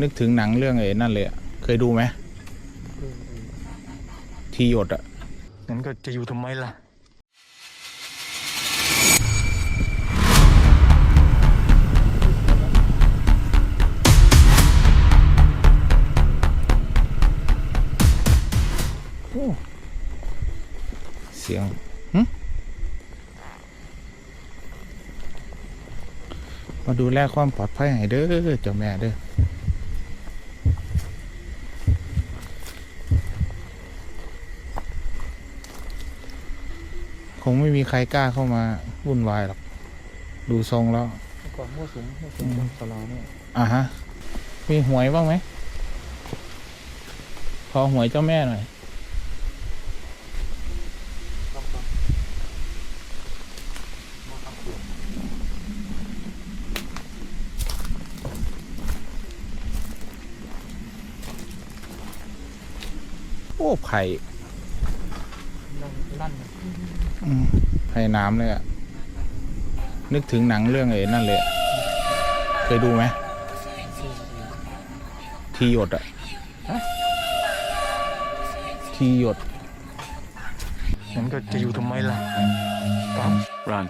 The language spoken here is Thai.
นึกถึงหนังเรื่องไอ้นั่นเลยอะเคยดูไหมทีหยดอะงั้นก็จะอยู่ทำไมล่ะเสียงหึมาดูแลความปลอดภัยให้เด้อเจ้าแม่เด้อ คงไม่มีใครกล้าเข้ามาวุ่นวายหรอก ดูทรงแล้วก่อนมั่วสุมมั่วสุมบนสลาเนี่ยอะฮะ มีหวยบ้างไหม ขอหวยเจ้าแม่หน่อยโอ้ไผ่ ลั่นลั่นอืมไผ่น้ำเลยอะนึกถึงหนังเรื่องไอ้นั่นเลยอะเคยดูไหมทีหยดอะทีหยดงั้นก็จะอยู่ทำไมล่ะปั๊ม Run.